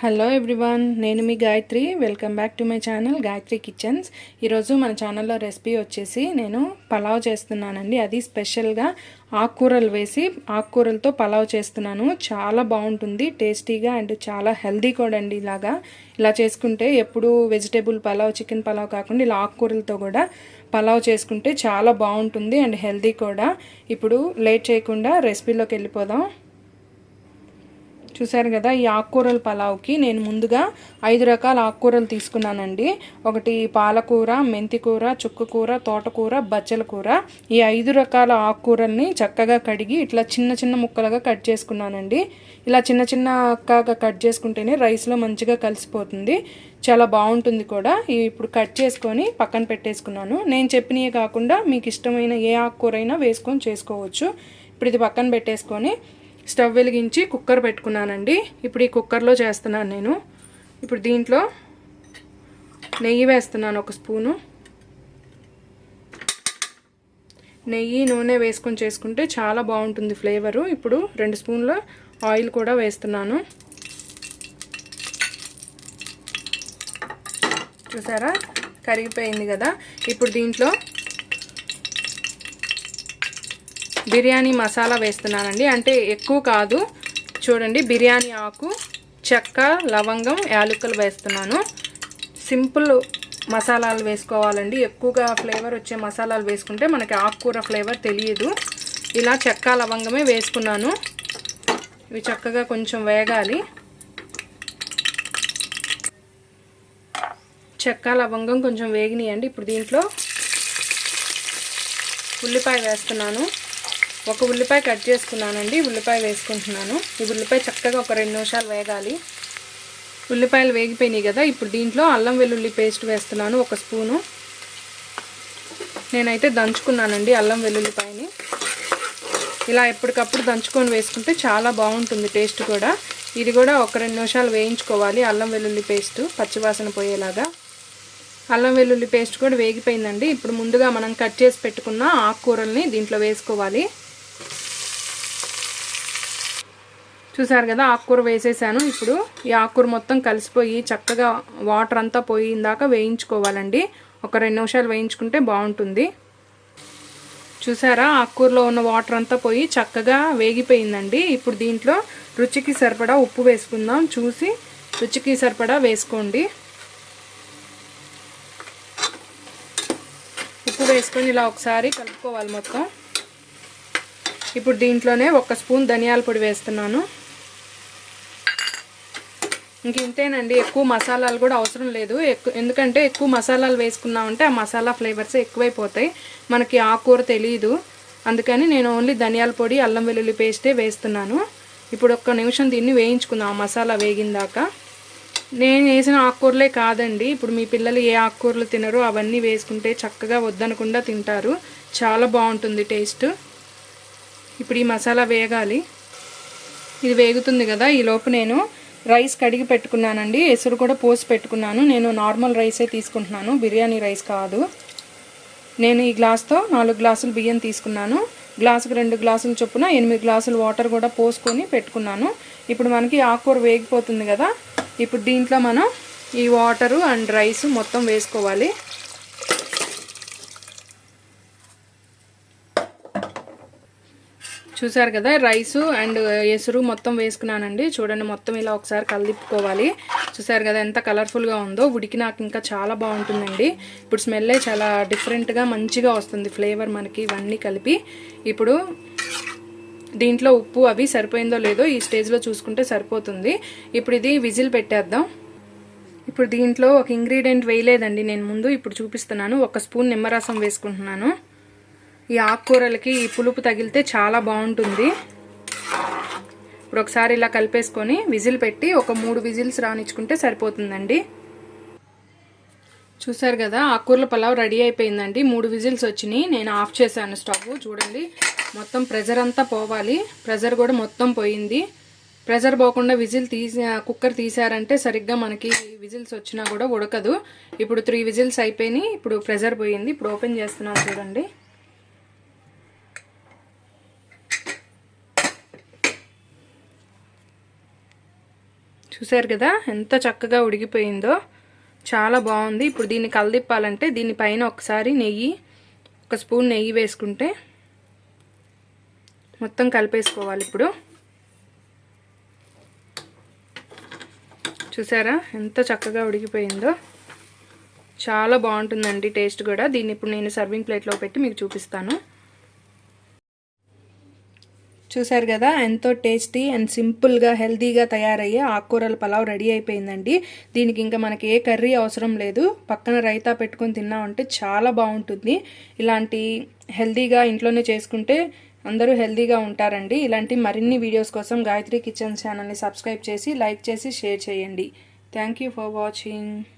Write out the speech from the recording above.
Hello everyone నేను మీ Gayatri. Welcome back to my channel Gayatri kitchens ఈరోజు మన ఛానల్లో రెసిపీ వచ్చేసి నేను పలావ్ చేస్తున్నానండి. అది స్పెషల్గా ఆకుకూరలు వేసి ఆకుకూరలతో పలావ్ చేస్తున్నాను. చాలా బాగుంటుంది టేస్టీగా అండ్ చాలా హెల్దీ కూడా అండి ఇలాగా. ఇలా చేసుకుంటే ఎప్పుడు వెజిటేబుల్ పలావ్ చికెన్ పలావ్ కాకుండా ఇలా ఆకుకూరలతో కూడా పలావ్ చేసుకుంటే చాలా బాగుంటుంది అండ్ హెల్దీ కూడా. ఇప్పుడు లేట్ చేయకుండా రెసిపీలోకి వెళ్ళిపోదాం. చూసారు కదా ఈ ఆకుకూరల పలావ్కి నేను ముందుగా ఐదు రకాల ఆకుకూరలు తీసుకున్నానండి. ఒకటి పాలకూర మెంతికూర చుక్కకూర తోటకూర బచ్చల కూర ఈ ఐదు రకాల ఆకుకూరల్ని చక్కగా కడిగి ఇట్లా చిన్న చిన్న ముక్కలుగా కట్ చేసుకున్నానండి. ఇలా చిన్న చిన్న అక్కగా కట్ చేసుకుంటేనే రైస్లో మంచిగా కలిసిపోతుంది. చాలా బాగుంటుంది కూడా. ఇప్పుడు కట్ చేసుకొని పక్కన పెట్టేసుకున్నాను. నేను చెప్పినవి కాకుండా మీకు ఇష్టమైన ఏ ఆకుకూర అయినా వేసుకొని చేసుకోవచ్చు. ఇప్పుడు ఇది పక్కన పెట్టేసుకొని స్టవ్ వెలిగించి కుక్కర్ పెట్టుకున్నానండి. ఇప్పుడు ఈ కుక్కర్లో చేస్తున్నాను నేను. ఇప్పుడు దీంట్లో నెయ్యి వేస్తున్నాను ఒక స్పూను. నెయ్యి నూనె వేసుకొని చేసుకుంటే చాలా బాగుంటుంది ఫ్లేవరు. ఇప్పుడు రెండు స్పూన్ల ఆయిల్ కూడా వేస్తున్నాను. చూసారా? కరిగిపోయింది కదా. ఇప్పుడు దీంట్లో బిర్యానీ మసాలా వేస్తున్నానండి. అంటే ఎక్కువ కాదు. చూడండి బిర్యానీ ఆకు చెక్క లవంగం యాలకులు వేస్తున్నాను. సింపుల్ మసాలాలు వేసుకోవాలండి. ఎక్కువగా ఫ్లేవర్ వచ్చే మసాలాలు వేసుకుంటే మనకి ఆకుకూర ఫ్లేవర్ తెలియదు. ఇలా చెక్క లవంగమే వేసుకున్నాను. ఇవి చక్కగా కొంచెం వేగాలి. చెక్క లవంగం కొంచెం వేగినాయండి. ఇప్పుడు దీంట్లో ఉల్లిపాయ వేస్తున్నాను. ఒక ఉల్లిపాయ కట్ చేసుకున్నానండి. ఉల్లిపాయ వేసుకుంటున్నాను. ఈ ఉల్లిపాయ చక్కగా ఒక రెండు నిమిషాలు వేగాలి. ఉల్లిపాయలు వేగిపోయినాయి కదా. ఇప్పుడు దీంట్లో అల్లం వెల్లుల్లి పేస్ట్ వేస్తున్నాను ఒక స్పూను. నేనైతే దంచుకున్నానండి అల్లం వెల్లుల్లిపాయని ఇలా ఎప్పటికప్పుడు దంచుకొని వేసుకుంటే చాలా బాగుంటుంది టేస్ట్ కూడా. ఇది కూడా ఒక రెండు నిమిషాలు వేయించుకోవాలి అల్లం వెల్లుల్లి పేస్ట్ పచ్చివాసన పోయేలాగా. అల్లం వెల్లుల్లి పేస్ట్ కూడా వేగిపోయిందండి. ఇప్పుడు ముందుగా మనం కట్ చేసి పెట్టుకున్న ఆకుకూరల్ని దీంట్లో వేసుకోవాలి. చూసారు కదా ఆకుకూర వేసేసాను. ఇప్పుడు ఈ ఆకుకూర మొత్తం కలిసిపోయి చక్కగా వాటర్ అంతా పోయిందాక వేయించుకోవాలండి. ఒక రెండు నిమిషాలు వేయించుకుంటే బాగుంటుంది. చూసారా ఆకుకూరలో ఉన్న వాటర్ అంతా పోయి చక్కగా వేగిపోయిందండి. ఇప్పుడు దీంట్లో రుచికి సరిపడా ఉప్పు వేసుకుందాం. చూసి రుచికి సరిపడా వేసుకోండి. ఉప్పు వేసుకొని ఇలా ఒకసారి కలుపుకోవాలి మొత్తం. ఇప్పుడు దీంట్లోనే ఒక స్పూన్ ధనియాల పొడి వేస్తున్నాను. ఇంక ఇంతేనండి ఎక్కువ మసాలాలు కూడా అవసరం లేదు. ఎందుకంటే ఎక్కువ మసాలాలు వేసుకున్నామంటే ఆ మసాలా ఫ్లేవర్స్ ఎక్కువైపోతాయి. మనకి ఆకుకూర తెలియదు అందుకని నేను ఓన్లీ ధనియాల పొడి అల్లం వెల్లుల్లి పేస్టే వేస్తున్నాను. ఇప్పుడు ఒక్క నిమిషం దీన్ని వేయించుకుందాం ఆ మసాలా వేగిందాక. నేను వేసిన ఆకుకూరలే కాదండి. ఇప్పుడు మీ పిల్లలు ఏ ఆకుకూరలు తినరో అవన్నీ వేసుకుంటే చక్కగా వద్దనకుండా తింటారు. చాలా బాగుంటుంది టేస్ట్. ఇప్పుడు ఈ మసాలా వేగాలి. ఇది వేగుతుంది కదా ఈ లోపు నేను రైస్ కడిగి పెట్టుకున్నానండి. ఎసురు కూడా పోసి పెట్టుకున్నాను. నేను నార్మల్ రైసే తీసుకుంటున్నాను. బిర్యానీ రైస్ కాదు. నేను ఈ గ్లాస్తో నాలుగు గ్లాసులు బియ్యం తీసుకున్నాను. గ్లాసుకు రెండు గ్లాసుల చొప్పున ఎనిమిది గ్లాసులు వాటర్ కూడా పోసుకొని పెట్టుకున్నాను. ఇప్పుడు మనకి ఆకుకూర వేగిపోతుంది కదా ఇప్పుడు దీంట్లో మనం ఈ వాటరు అండ్ రైస్ మొత్తం వేసుకోవాలి. చూసారు కదా రైసు అండ్ ఎసురు మొత్తం వేసుకున్నానండి. చూడండి మొత్తం ఇలా ఒకసారి కలిపుకోవాలి చూసారు కదా ఎంత కలర్ఫుల్గా ఉందో. ఉడికి నాకు ఇంకా చాలా బాగుంటుందండి. ఇప్పుడు స్మెల్లే చాలా డిఫరెంట్గా మంచిగా వస్తుంది ఫ్లేవర్ మనకి ఇవన్నీ కలిపి. ఇప్పుడు దీంట్లో ఉప్పు అవి సరిపోయిందో లేదో ఈ స్టేజ్లో చూసుకుంటే సరిపోతుంది. ఇప్పుడు ఇది విజిల్ పెట్టేద్దాం. ఇప్పుడు దీంట్లో ఒక ఇంగ్రీడియంట్ వేయలేదండి నేను ముందు. ఇప్పుడు చూపిస్తున్నాను. ఒక స్పూన్ నిమ్మరసం వేసుకుంటున్నాను. ఈ ఆకుకూరలకి ఈ పులుపు తగిలితే చాలా బాగుంటుంది. ఇప్పుడు ఒకసారి ఇలా కలిపేసుకొని విజిల్ పెట్టి ఒక మూడు విజిల్స్ రానిచ్చుకుంటే సరిపోతుందండి. చూసారు కదా ఆకుకూరల పలావ్ రెడీ అయిపోయిందండి. మూడు విజిల్స్ వచ్చినాయి. నేను ఆఫ్ చేశాను స్టవ్. చూడండి మొత్తం ప్రెజర్ అంతా పోవాలి. ప్రెజర్ కూడా మొత్తం పోయింది. ప్రెజర్ పోకుండా విజిల్ తీసి కుక్కర్ తీసారంటే సరిగ్గా మనకి విజిల్స్ వచ్చినా కూడా ఉడకదు. ఇప్పుడు త్రీ విజిల్స్ అయిపోయినాయి. ఇప్పుడు ప్రెజర్ పోయింది. ఇప్పుడు ఓపెన్ చేస్తున్నాను చూడండి. చూసారు కదా? ఎంత చక్కగా ఉడికిపోయిందో. చాలా బాగుంది. ఇప్పుడు దీన్ని కలదిప్పాలంటే దీనిపైన ఒకసారి నెయ్యి ఒక స్పూన్ నెయ్యి వేసుకుంటే మొత్తం కలిపేసుకోవాలి ఇప్పుడు. చూసారా? ఎంత చక్కగా ఉడికిపోయిందో. చాలా బాగుంటుందండి టేస్ట్ కూడా. దీన్ని ఇప్పుడు నేను సర్వింగ్ ప్లేట్లో పెట్టి మీకు చూపిస్తాను. చూసారు కదా ఎంతో టేస్టీ అండ్ సింపుల్గా హెల్తీగా తయారయ్యే ఆకుకూరల పలావ్ రెడీ అయిపోయిందండి. దీనికి ఇంకా మనకి ఏ కర్రీ అవసరం లేదు. పక్కన రైతా పెట్టుకొని తిన్నామంటే చాలా బాగుంటుంది. ఇలాంటి హెల్తీగా ఇంట్లోనే చేసుకుంటే అందరూ హెల్తీగా ఉంటారండి. ఇలాంటి మరిన్ని వీడియోస్ కోసం గాయత్రి కిచెన్ ఛానల్ని సబ్స్క్రైబ్ చేసి లైక్ చేసి షేర్ చేయండి. Thank you for watching.